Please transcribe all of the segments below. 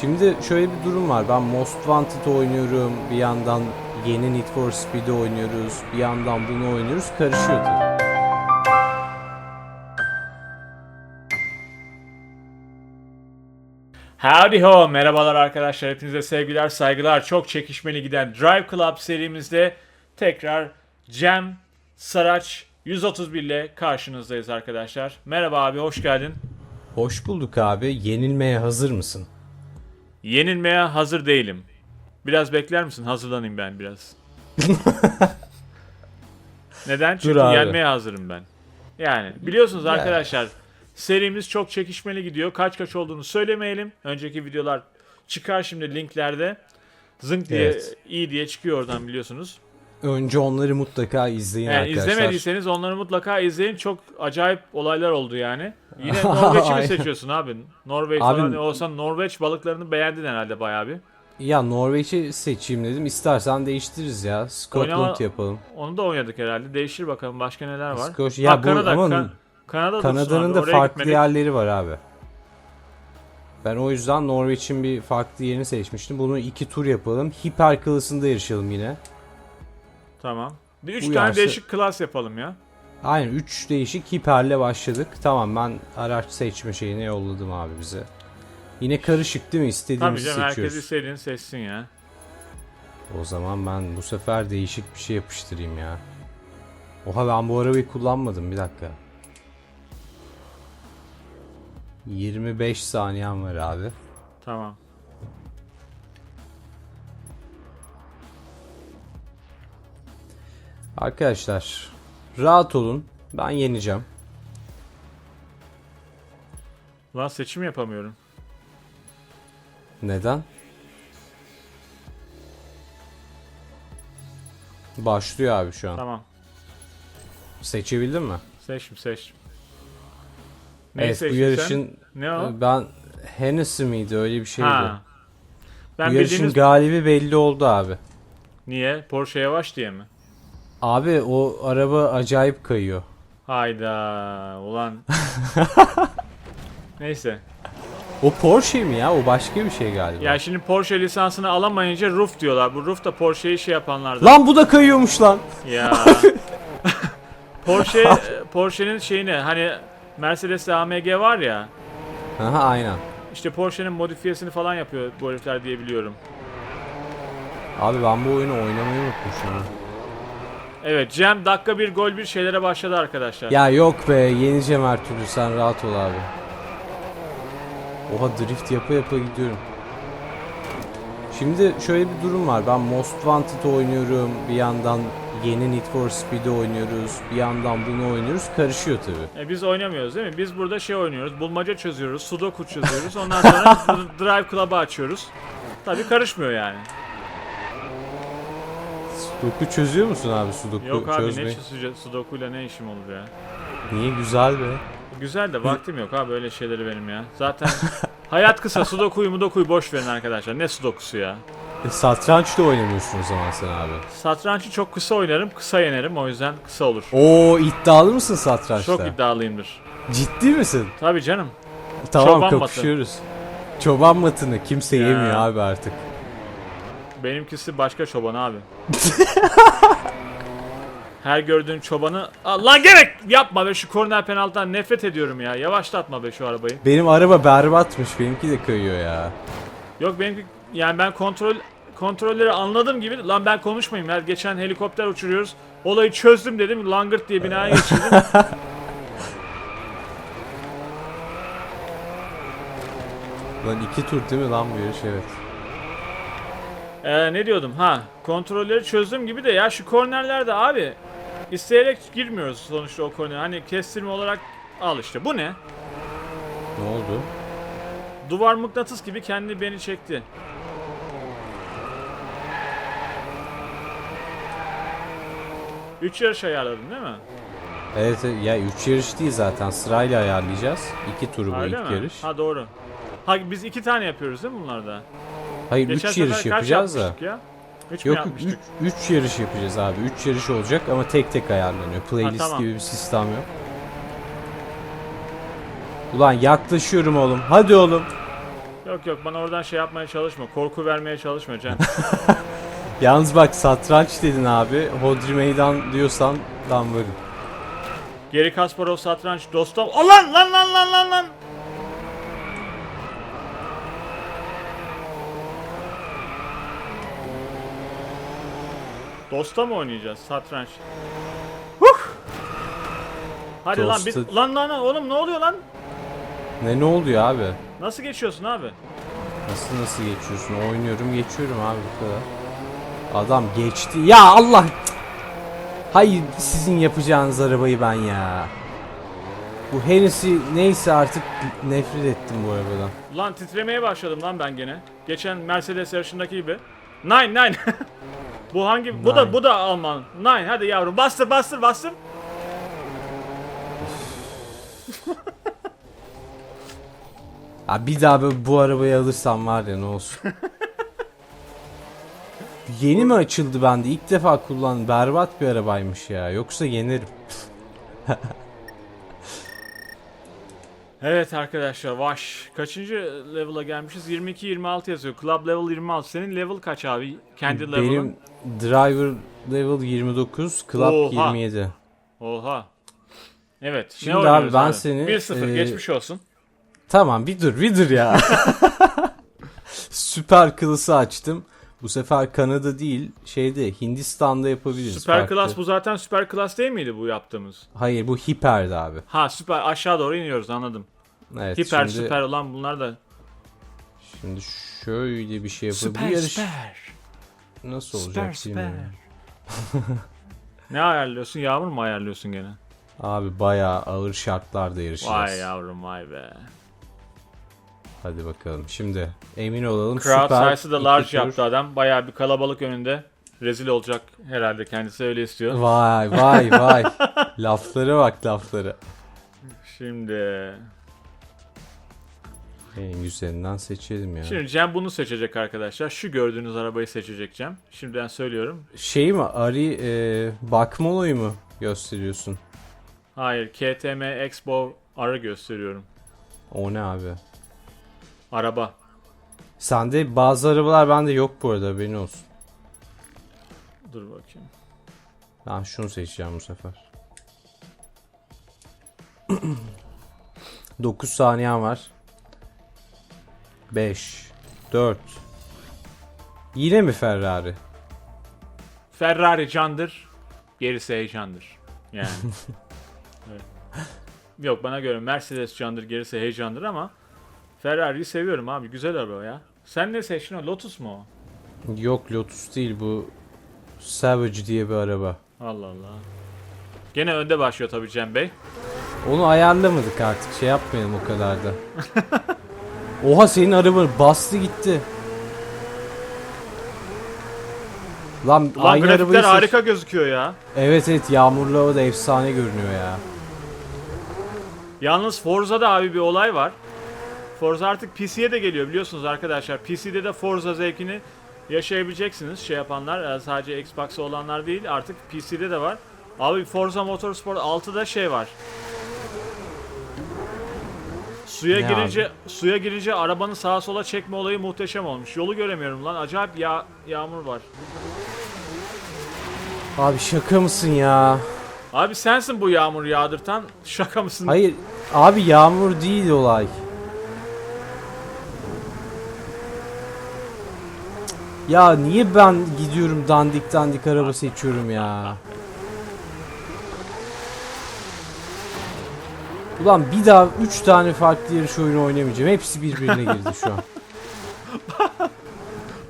Şimdi şöyle bir durum var. Ben Most Wanted oynuyorum. Bir yandan yeni Need for Speed'i oynuyoruz. Bir yandan bunu oynuyoruz. Karışıyor tabii. Howdy ho, merhabalar arkadaşlar. Hepinize sevgiler, saygılar. Çok çekişmeli giden Drive Club serimizde tekrar Cem Saraç 131 ile karşınızdayız arkadaşlar. Merhaba abi, hoş geldin. Hoş bulduk abi. Yenilmeye hazır mısın? Yenilmeye hazır değilim. Biraz bekler misin? Hazırlanayım ben biraz. Neden? Çünkü abi. yenmeye hazırım ben. Yani biliyorsunuz arkadaşlar serimiz çok çekişmeli gidiyor. Kaç kaç olduğunu söylemeyelim. Önceki videolar çıkar şimdi linklerde. Zınk diye Evet. iyi diye çıkıyor oradan biliyorsunuz. Önce onları mutlaka izleyin Yani arkadaşlar. izlemediyseniz onları mutlaka izleyin. Çok acayip olaylar oldu yani. Yine Norveç'i mi Aynen. seçiyorsun abi? Norveç Abi- falan olsan Norveç balıklarını beğendin herhalde bayağı bir. Ya Norveç'i seçeyim dedim. İstersen değiştiririz ya. Scotland Oynama- yapalım. Onu da oynadık herhalde. Değiştir bakalım başka neler var. Skoç- ya bu- Kanada, ama Kan- Kanada Kanada'nın da farklı yerleri var abi. Ben o yüzden Norveç'in bir farklı yerini seçmiştim. Bunu iki tur yapalım. Hiper kılasında yarışalım yine. Tamam. Bir üç tane değişik klas yapalım ya. Aynen 3 değişik hiperle başladık. Tamam ben araç seçme şeyine yolladım abi bize. Yine karışık değil mi? Tabii İstediğimizi canım herkes seçiyoruz. istediğini seçsin ya. O zaman ben bu sefer değişik bir şey yapıştırayım ya. Oha ben bu arabayı kullanmadım bir dakika. 25 saniyem var abi. Tamam. Arkadaşlar rahat olun. Ben yeneceğim. Lan seçim yapamıyorum. Neden? Başlıyor abi şu an. Tamam. Seçebildin mi? Seçtim seçtim. Neyi evet bu seçtin yarışın sen? Ne o? ben Hennessy miydi öyle bir şeydi. ha. Ben bu yarışın bildiğiniz... galibi belli oldu abi. Niye? Porsche yavaş diye mi? Abi o araba acayip kayıyor. Hayda ulan. Neyse. O Porsche mi ya? O başka bir şey galiba. Ya şimdi Porsche lisansını alamayınca Roof diyorlar. Bu Roof da Porsche'yi şey yapanlardan. Lan bu da kayıyormuş lan. Ya. Porsche Porsche'nin şeyini hani Mercedes'te AMG var ya. Aha aynen. İşte Porsche'nin modifiyesini falan yapıyor bu herifler diye biliyorum. Abi ben bu oyunu oynamayı unutmuşum. Evet Cem dakika bir gol bir şeylere başladı arkadaşlar. Ya yok be yeneceğim her türlü sen rahat ol abi. Oha drift yapa yapa gidiyorum. Şimdi şöyle bir durum var. Ben Most Wanted oynuyorum. Bir yandan yeni Need for Speed'i oynuyoruz. Bir yandan bunu oynuyoruz. Karışıyor tabi. E, biz oynamıyoruz değil mi? Biz burada şey oynuyoruz. Bulmaca çözüyoruz. Sudoku çözüyoruz. Ondan sonra dr- Drive Club'ı açıyoruz. Tabii karışmıyor yani. Sudoku çözüyor musun abi Sudoku Yok abi çözmeyi? ne çözeceğiz? Sudoku'yla ne işim olur ya? Niye güzel be? Güzel de vaktim yok abi böyle şeyleri benim ya. Zaten hayat kısa. Sudoku'yu mudoku'yu boş verin arkadaşlar. Ne sudokusu ya? E, satranç da oynamıyorsun o zaman sen abi. Satrançı çok kısa oynarım. Kısa yenerim. O yüzden kısa olur. Oo iddialı mısın satrançta? Çok iddialıyımdır. Ciddi misin? Tabii canım. Tamam Çoban matı. kapışıyoruz. Çoban matını kimse Ya. yemiyor abi artık. Benimkisi başka çoban abi. Her gördüğün çobanı... Allah gerek yapma be şu korner penaltıdan nefret ediyorum ya. Yavaşlatma be şu arabayı. Benim araba berbatmış. Benimki de kayıyor ya. Yok benimki yani ben kontrol kontrolleri anladığım gibi lan ben konuşmayayım ya. Geçen helikopter uçuruyoruz. Olayı çözdüm dedim. Langırt diye binaya geçirdim. Lan iki tur değil mi lan bu yarış evet. Ee, ne diyordum? Ha, kontrolleri çözdüğüm gibi de ya şu kornerlerde abi isteyerek girmiyoruz sonuçta o korner. Hani kestirme olarak al işte. Bu ne? Ne oldu? Duvar mıknatıs gibi kendi beni çekti. Üç yarış ayarladın değil mi? Evet evet, ya 3 yarış değil zaten sırayla ayarlayacağız. 2 turu bu Öyle ilk mi? yarış. Ha doğru. Ha biz iki tane yapıyoruz değil mi bunlarda? Hayır Geçen 3 sefer yarış kaç yapacağız da. Ya? Üç Yok yapmıştık? 3 yarış yapacağız abi. 3 yarış olacak ama tek tek ayarlanıyor. Playlist tamam. gibi bir sistem yok. Ulan yaklaşıyorum oğlum. Hadi oğlum. Yok yok bana oradan şey yapmaya çalışma. Korku vermeye çalışma Cem. Yalnız bak satranç dedin abi. Hodri meydan diyorsan ben varım. Geri Kasparov satranç dostum. O lan lan lan lan lan Dosta mı oynayacağız satranç? Huh! Hadi lan bir Dosta- lan lan lan, oğlum ne oluyor lan? Ne ne oluyor abi? Nasıl geçiyorsun abi? Nasıl nasıl geçiyorsun? Oynuyorum geçiyorum abi bu kadar. Adam geçti. Ya Allah! Cık. Hayır sizin yapacağınız arabayı ben ya. Bu Hennessy neyse artık nefret ettim bu arabadan. Lan titremeye başladım lan ben gene. Geçen Mercedes yarışındaki gibi. Nine nine. bu hangi? Bu da Nine. bu da Alman. Nine hadi yavrum bastır bastır bastır. Ya bir daha böyle bu arabayı alırsam var ya ne olsun. Yeni mi açıldı bende? İlk defa kullan. Berbat bir arabaymış ya. Yoksa yenerim. Evet arkadaşlar Vaş. Kaçıncı level'a gelmişiz? 22-26 yazıyor. Club level 26. Senin level kaç abi? Kendi level'ın? Benim driver level 29, club Oha. 27. Oha. Evet. Şimdi abi ben seni, 1-0 e, geçmiş olsun. Tamam bir dur bir dur ya. Süper klası açtım. Bu sefer Kanada değil şeyde Hindistan'da yapabiliriz. Süper farklı. Class bu zaten Süper Class değil miydi bu yaptığımız? Hayır bu hiperdi abi. Ha süper aşağı doğru iniyoruz anladım. Evet, Hiper şimdi, süper olan bunlar da. Şimdi şöyle bir şey yapalım. Bu yarış nasıl olacak Süper, bilmiyorum. ne ayarlıyorsun? Yağmur mu ayarlıyorsun gene? Abi bayağı ağır şartlarda yarışacağız. Vay yavrum vay be. Hadi bakalım. Şimdi emin olalım. Crowd süper sayısı da large iki tur. yaptı adam. Bayağı bir kalabalık önünde. Rezil olacak herhalde kendisi öyle istiyor. Vay vay vay. laflara bak laflara. Şimdi En güzelinden seçelim ya. Şimdi Cem bunu seçecek arkadaşlar. Şu gördüğünüz arabayı seçecek Cem. Şimdiden söylüyorum. Şey mi Ari e, Bakmolo'yu mu gösteriyorsun? Hayır, KTM Expo arı gösteriyorum. O ne abi? Araba. Sende bazı arabalar bende yok bu arada haberin olsun. Dur bakayım. Ben şunu seçeceğim bu sefer. 9 saniyen var. 5 4 Yine mi Ferrari? Ferrari candır, gerisi heyecandır. Yani. evet. Yok bana göre Mercedes candır, gerisi heyecandır ama Ferrari'yi seviyorum abi. Güzel araba ya. Sen ne seçtin o? Lotus mu o? Yok Lotus değil bu Savage diye bir araba. Allah Allah. Gene önde başlıyor tabii Cem Bey. Onu ayarlamadık artık şey yapmayalım o kadar da. Oha senin arabanı bastı gitti. Lan, Lan aynı arabayı grafikler seç- harika gözüküyor ya. Evet evet yağmurlu havada efsane görünüyor ya. Yalnız Forza'da abi bir olay var. Forza artık PC'ye de geliyor biliyorsunuz arkadaşlar. PC'de de Forza zevkini yaşayabileceksiniz. Şey yapanlar e, sadece Xbox'ı olanlar değil artık PC'de de var. Abi Forza Motorsport 6'da şey var. Suya Ne girince suya girince arabanın sağa sola çekme olayı muhteşem olmuş. Yolu göremiyorum lan. Acayip yağ, yağmur var. Abi şaka mısın ya? Abi sensin bu yağmur yağdırtan. Şaka mısın? Hayır abi yağmur değil olay. Ya niye ben gidiyorum dandik dandik araba seçiyorum ya? Ulan bir daha 3 tane farklı yarış oyunu oynamayacağım. Hepsi birbirine girdi şu an.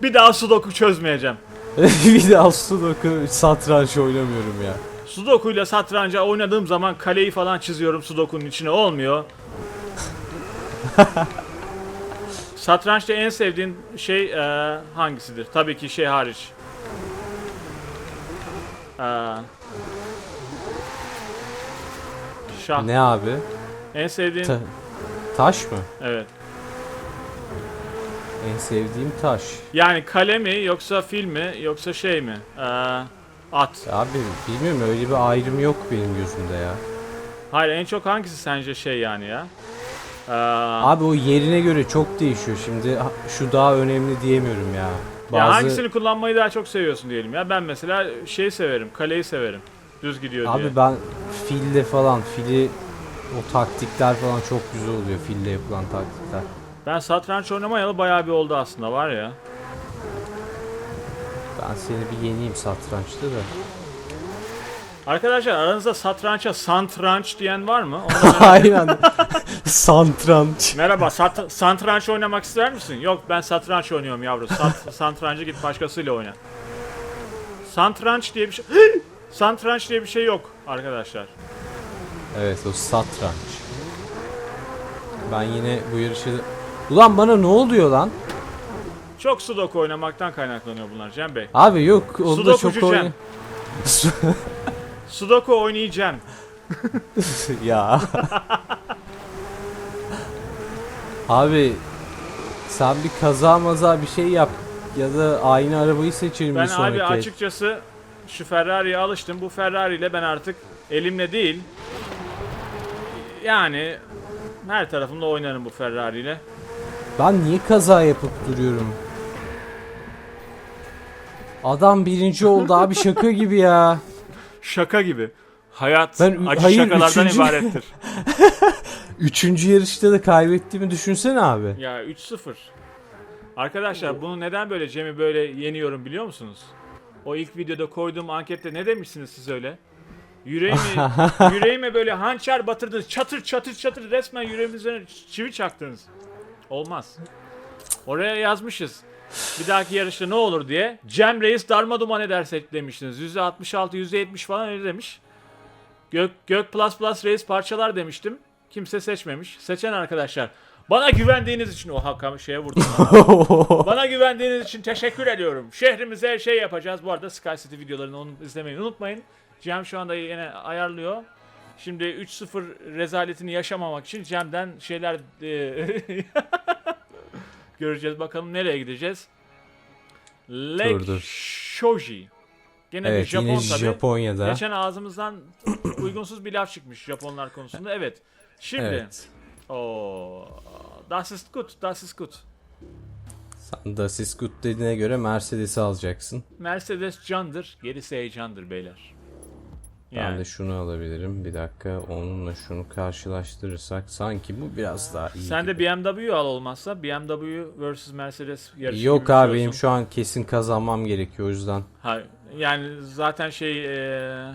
Bir daha Sudoku çözmeyeceğim. bir daha Sudoku satranç oynamıyorum ya. Sudoku ile satranca oynadığım zaman kaleyi falan çiziyorum Sudoku'nun içine olmuyor. Satrançta en sevdiğin şey eee, hangisidir? Tabii ki şey hariç. Eee, şah. Ne abi? En sevdiğin Ta- taş mı? evet. En sevdiğim taş. Yani kale mi yoksa fil mi yoksa şey mi? Eee, at. Abi bilmiyorum öyle bir ayrım yok benim gözümde ya. Hayır en çok hangisi sence şey yani ya? Abi o yerine göre çok değişiyor. Şimdi şu daha önemli diyemiyorum ya. Ya Bazı hangisini kullanmayı daha çok seviyorsun diyelim ya. Ben mesela şey severim, kaleyi severim. Düz gidiyor diye. Abi ben fille falan fili o taktikler falan çok güzel oluyor fille yapılan taktikler. Ben satranç oynamayalı bayağı bir oldu aslında var ya. Ben seni bir yeneyim satrançta da. Arkadaşlar aranızda satrança santranç diyen var mı? Aynen. Santranç. Merhaba, sat, satranç oynamak ister misin? Yok ben satranç oynuyorum yavrum. Sat, satrancı git başkasıyla oyna. Satranç diye bir şey... Satranç diye bir şey yok arkadaşlar. Evet o satranç. Ben yine bu yarışı... Ulan bana ne oluyor lan? Çok sudoku oynamaktan kaynaklanıyor bunlar Cem Bey. Abi yok onu da Sudokucu çok Cem. oynuyor. Sudoku oynayacağım. ya. Abi sen bir kaza maza bir şey yap ya da aynı arabayı seçelim Ben bir sonraki. abi el. açıkçası şu Ferrari'ye alıştım. Bu Ferrari ile ben artık elimle değil yani her tarafımda oynarım bu Ferrari ile. Ben niye kaza yapıp duruyorum? Adam birinci oldu abi şaka gibi ya. Şaka gibi. Hayat Ben- acı hayır, şakalardan üçüncü- ibarettir. Üçüncü yarışta da kaybettiğimi düşünsene abi. ya 3-0. Arkadaşlar bunu neden böyle Cem'i böyle yeniyorum biliyor musunuz? O ilk videoda koyduğum ankette ne demişsiniz siz öyle? Yüreğimi, yüreğime böyle hançer batırdınız. Çatır çatır çatır resmen yüreğimin üzerine çivi çaktınız. Olmaz. Oraya yazmışız. Bir dahaki yarışta ne olur diye. Cem Reis darma duman edersek demiştiniz. %66, %70 falan öyle demiş. Gök, Gök Plus Plus Reis parçalar demiştim. Kimse seçmemiş. Seçen arkadaşlar. Bana güvendiğiniz için o haka şeye vurdum. Bana güvendiğiniz için teşekkür ediyorum. Şehrimize şey yapacağız. Bu arada Sky City videolarını onu izlemeyi unutmayın. Cem şu anda yine ayarlıyor. Şimdi 3-0 rezaletini yaşamamak için Cem'den şeyler e, göreceğiz. Bakalım nereye gideceğiz. Lake Dur, dur. Shoji. Gene bir evet Japon yine tabii. Japonya'da. Geçen ağzımızdan uygunsuz bir laf çıkmış Japonlar konusunda. Evet. Şimdi. Evet. Oo, das ist gut, das ist gut. Sen de good dediğine göre Mercedes'i alacaksın. Mercedes candır, gerisi heyecandır beyler. Ben Yani de şunu alabilirim. Bir dakika onunla şunu karşılaştırırsak sanki bu biraz daha iyi. sen de gibi. BMW al olmazsa BMW vs Mercedes yarışı Yok şey abi benim şu an kesin kazanmam gerekiyor o yüzden. Ha, yani zaten şey eee,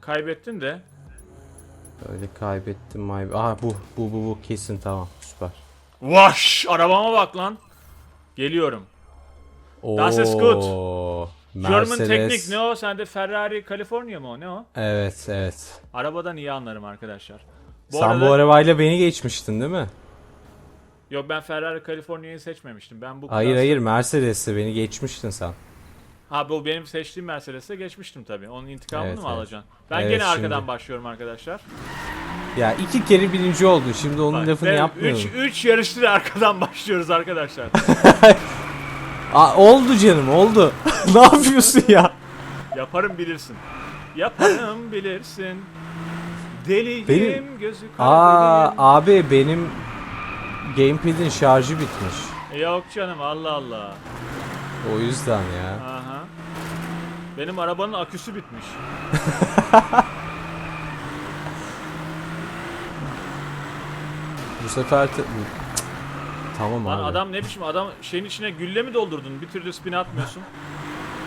kaybettin de Öyle kaybettim may. Aa bu bu bu bu kesin tamam süper. Vaş! Arabama bak lan. Geliyorum. Das ist gut. Oo, German Mercedes. Teknik ne o? Sende Ferrari California mı o? Ne o? Evet evet. Arabadan iyi anlarım arkadaşlar. Bu Sen arada- bu arabayla beni geçmiştin değil mi? Yok ben Ferrari California'yı seçmemiştim. Ben bu Hayır hayır Mercedes'te beni geçmiştin sen. Ha bu benim seçtiğim Mercedes'e geçmiştim tabii. Onun intikamını Evet, mı evet. alacaksın? Ben Evet, gene arkadan şimdi. başlıyorum arkadaşlar. Ya iki kere birinci oldu. Şimdi onun lafını yapmayalım. 3 3 yarışta da arkadan başlıyoruz arkadaşlar. Aa, oldu canım oldu. ne yapıyorsun ya? Yaparım bilirsin. Yaparım bilirsin. Deliyim Benim- gözü Aa abi benim gamepad'in şarjı bitmiş. deliyim. Yok canım Allah Allah. O yüzden ya. Aha. Benim arabanın aküsü bitmiş. Bu sefer te-. Tamam Lan abi. adam ne biçim adam şeyin içine gülle mi doldurdun? Bir türlü spin atmıyorsun.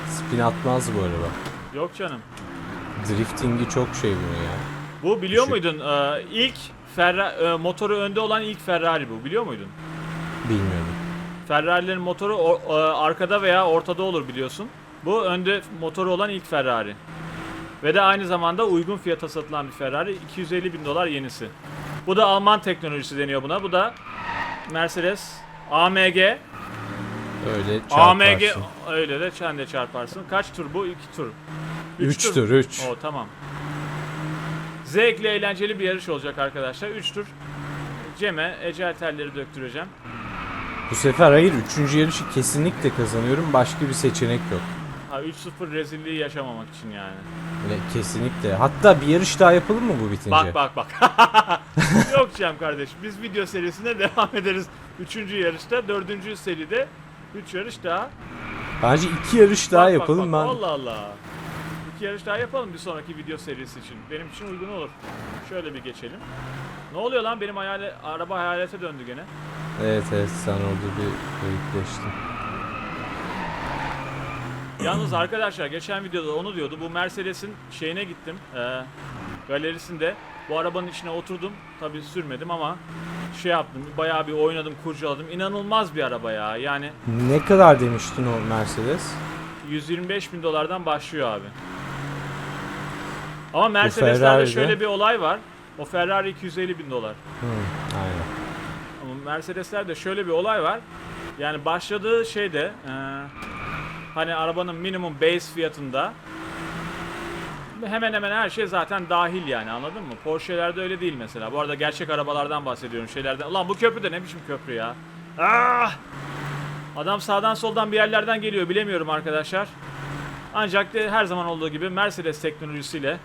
Spin atmaz bu araba. Yok canım. Drifting'i çok şey bunu ya. Bu biliyor Düşük. muydun? Ee, ilk Ferra e, motoru önde olan ilk Ferrari bu. Biliyor muydun? Bilmiyorum. Ferrari'lerin motoru o- e, arkada veya ortada olur biliyorsun. Bu önde motoru olan ilk Ferrari. Ve de aynı zamanda uygun fiyata satılan bir Ferrari. 250 bin dolar yenisi. Bu da Alman teknolojisi deniyor buna. Bu da Mercedes AMG. Öyle AMG çarparsın. öyle de sen de çarparsın. Kaç tur bu? 2 tur. 3 tur 3. O tamam. Zevkli eğlenceli bir yarış olacak arkadaşlar. 3 tur. Cem'e ecel telleri döktüreceğim. Bu sefer hayır 3. yarışı kesinlikle kazanıyorum. Başka bir seçenek yok. Ha 3-0 rezilliği yaşamamak için yani. Öyle kesinlikle. Hatta bir yarış daha yapalım mı bu bitince? Bak bak bak. Yok Cem kardeşim biz video serisine devam ederiz. Üçüncü yarışta, dördüncü seride üç yarış daha. Bence iki yarış daha Bak, yapalım bak, ben. Allah Allah. İki yarış daha yapalım bir sonraki video serisi için. Benim için uygun olur. Şöyle bir geçelim. Ne oluyor lan benim hayale, araba hayalete döndü gene. Evet evet sen orada bir kayıtlaştın. Yalnız arkadaşlar geçen videoda onu diyordu. Bu Mercedes'in şeyine gittim. E, galerisinde. Bu arabanın içine oturdum. Tabi sürmedim ama şey yaptım. Bayağı bir oynadım, kurcaladım. İnanılmaz bir araba ya. Yani Ne kadar demiştin o Mercedes? 125 bin dolardan başlıyor abi. Ama Mercedes'lerde Ferrari'de- şöyle bir olay var. O Ferrari 250 bin dolar. Hı, aynen. Ama Mercedes'lerde şöyle bir olay var. Yani başladığı şeyde eee, hani arabanın minimum base fiyatında hemen hemen her şey zaten dahil yani anladın mı? Porsche'lerde öyle değil mesela. Bu arada gerçek arabalardan bahsediyorum şeylerden. Ulan bu köprü de ne biçim köprü ya? Ah! Adam sağdan soldan bir yerlerden geliyor bilemiyorum arkadaşlar. Ancak de her zaman olduğu gibi Mercedes teknolojisiyle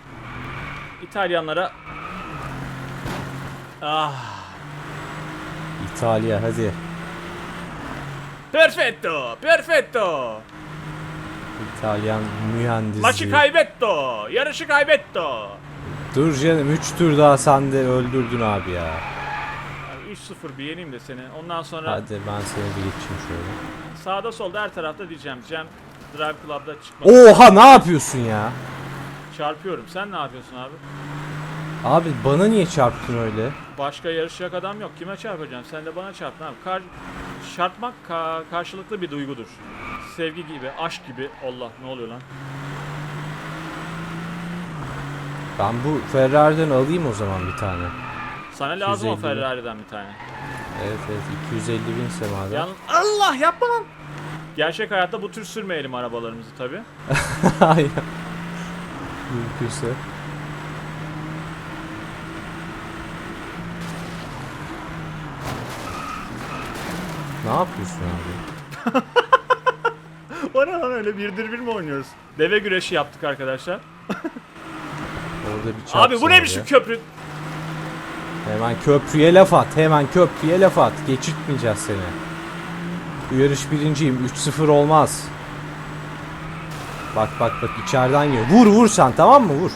İtalyanlara ah İtalya hadi. Perfetto, perfetto. İtalyan mühendisliği. Maçı kaybetto, yarışı kaybetto. Dur canım 3 tur daha sen de öldürdün abi ya. Yani 3-0 bir yeneyim de seni. Ondan sonra Hadi ben seni bir geçeyim şöyle. sağda solda her tarafta diyeceğim. Cem Drive Club'da çıkma. Oha ne yapıyorsun ya? Çarpıyorum. Sen ne yapıyorsun abi? Abi bana niye çarptın öyle? Başka yarışacak adam yok. Kime çarpacağım? Sen de bana çarptın abi. Kar çarpmak ka- karşılıklı bir duygudur. Sevgi gibi, aşk gibi. Allah ne oluyor lan? Ben bu Ferrari'den alayım o zaman bir tane. Sana lazım o 250 bin. Ferrari'den bir tane. Evet evet 250 bin semada. Yalnız Allah yapma lan. Gerçek hayatta bu tür sürmeyelim arabalarımızı tabi. Aynen. Mümkünse. Ne yapıyorsun abi? Öyle birdir bir mi oynuyoruz? Deve güreşi yaptık arkadaşlar. Orada bir Abi bu ne biçim köprü? Hemen köprüye laf at. Hemen köprüye laf at. Geçirtmeyeceğiz seni. Bu yarış birinciyim. 3-0 olmaz. Bak bak bak içeriden geliyor. Vur vur sen tamam mı? Vur.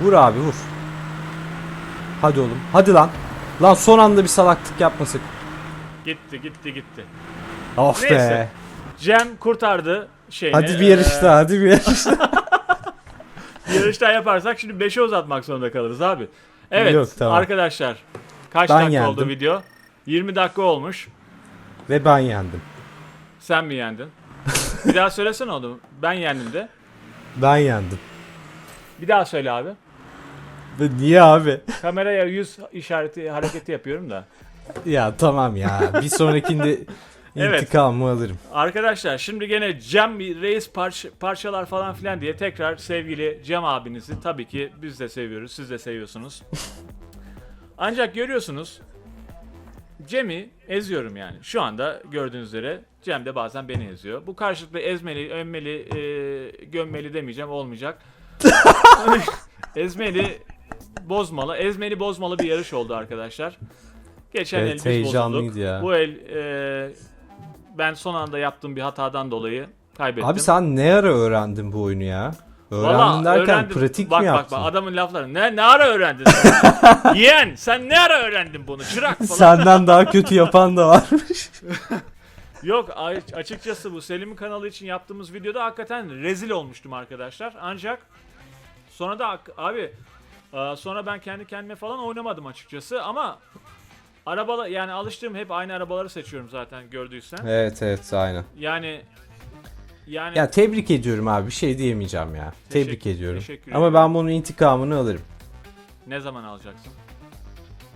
Vur abi vur. Hadi oğlum. Hadi lan. Lan son anda bir salaklık yapmasak. Gitti gitti gitti. Of Neyse. be. Cem kurtardı şeyini. Hadi bir yarış daha. Hadi bir yarış daha. bir yarış daha yaparsak şimdi 5'e uzatmak zorunda kalırız abi. Evet Yok, tamam. arkadaşlar. Kaç Ben dakika oldu yendim. video? 20 dakika olmuş. Ve ben yendim. Sen mi yendin? bir daha söylesene onu. Ben yendim de. Ben yendim. Bir daha söyle abi. Ve niye abi? Kameraya yüz işareti hareketi yapıyorum da. ya tamam ya. Bir sonrakinde Evet. intikamımı alırım. Arkadaşlar şimdi gene Cem Reis parça- parçalar falan filan diye tekrar sevgili Cem abinizi tabii ki biz de seviyoruz, siz de seviyorsunuz. Ancak görüyorsunuz Cem'i eziyorum yani. Şu anda gördüğünüz üzere Cem de bazen beni eziyor. Bu karşılıklı ezmeli, ömmeli, e, gömmeli demeyeceğim olmayacak. ezmeli, bozmalı, ezmeli bozmalı bir yarış oldu arkadaşlar. Geçen Evet, el biz heyecanlıydı bozulduk. ya. Bu el e, ben son anda yaptığım bir hatadan dolayı kaybettim. Abi sen ne ara öğrendin bu oyunu ya? Öğrendin Vallahi derken öğrendim. pratik bak, mi bak, yaptın? Bak adamın lafları. Ne, ne ara öğrendin sen? Yeğen sen ne ara öğrendin bunu? Çırak falan. Senden daha kötü yapan da varmış. Yok açıkçası bu Selim'in kanalı için yaptığımız videoda hakikaten rezil olmuştum arkadaşlar. Ancak sonra da abi e, sonra ben kendi kendime falan oynamadım açıkçası ama arabalar yani alıştığım hep aynı arabaları seçiyorum zaten gördüysen. evet evet aynen. Yani yani Ya tebrik ediyorum abi bir şey diyemeyeceğim ya. Teşekkür- tebrik ediyorum. teşekkür Ama ederim. ben bunun intikamını alırım. ne zaman alacaksın?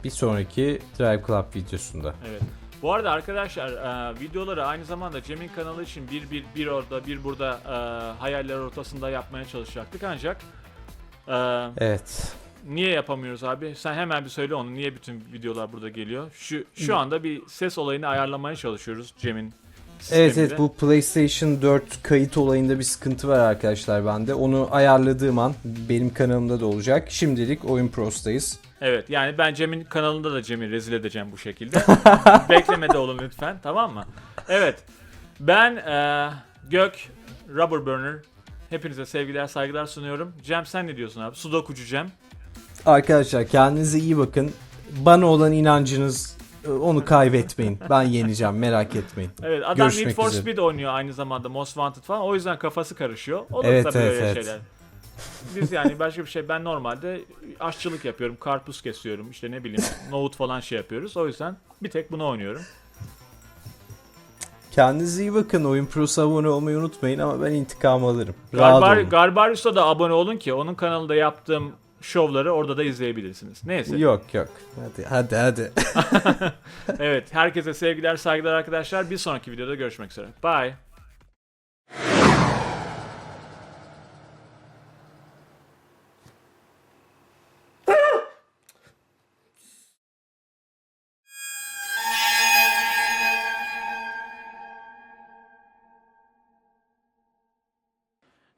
Bir sonraki Drive Club videosunda. Evet. Bu arada arkadaşlar e, videoları aynı zamanda Cem'in kanalı için bir bir bir orada bir burada e, hayaller ortasında yapmaya çalışacaktık ancak e, Evet. Niye yapamıyoruz abi? Sen hemen bir söyle onu. Niye bütün videolar burada geliyor? Şu şu anda bir ses olayını ayarlamaya çalışıyoruz Cem'in Evet sisteminde. evet bu PlayStation 4 kayıt olayında bir sıkıntı var arkadaşlar bende. Onu ayarladığım an benim kanalımda da olacak. Şimdilik Oyun Pros'tayız. Evet yani ben Cem'in kanalında da Cem'i rezil edeceğim bu şekilde. Beklemede olun lütfen tamam mı? Evet ben eee, Gök Rubber Burner hepinize sevgiler saygılar sunuyorum. Cem sen ne diyorsun abi? Sudokucu Cem. Arkadaşlar kendinize iyi bakın. Bana olan inancınız e, onu kaybetmeyin. Ben yeneceğim merak etmeyin. Evet adam Görüşmek Need for üzere. Speed oynuyor aynı zamanda Most Wanted falan o yüzden kafası karışıyor. Olur Evet, tabii evet, öyle evet. şeyler. Biz yani başka bir şey ben normalde aşçılık yapıyorum, karpuz kesiyorum işte ne bileyim nohut falan şey yapıyoruz. O yüzden bir tek bunu oynuyorum. Kendinize iyi bakın. Oyun Pros'a abone olmayı unutmayın ama ben intikam alırım. Rahat Garbar, olun. Garbarius'a da abone olun ki onun kanalında yaptığım şovları orada da izleyebilirsiniz. Neyse. Yok yok. Hadi hadi hadi. evet, herkese sevgiler, saygılar arkadaşlar. Bir sonraki videoda görüşmek üzere. Bye.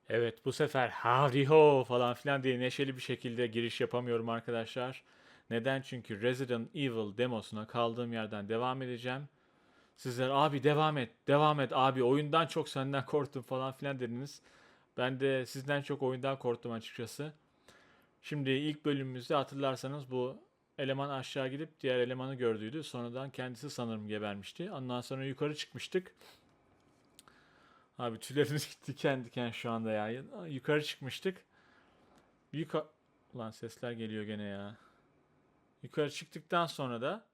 Evet bu sefer howdy ho falan filan diye neşeli bir şekilde giriş yapamıyorum arkadaşlar. Neden? Çünkü Resident Evil demosuna kaldığım yerden devam edeceğim. Sizler abi devam et, devam et abi oyundan çok senden korktum falan filan dediniz. Ben de sizden çok oyundan korktum açıkçası. Şimdi ilk bölümümüzde hatırlarsanız bu eleman aşağı gidip diğer elemanı gördüydü. Sonradan kendisi sanırım gebermişti. Ondan sonra yukarı çıkmıştık. Abi tüylerimiz diken diken şu anda ya. Yukarı çıkmıştık. Yukarı... Ulan sesler geliyor gene ya. Yukarı çıktıktan sonra da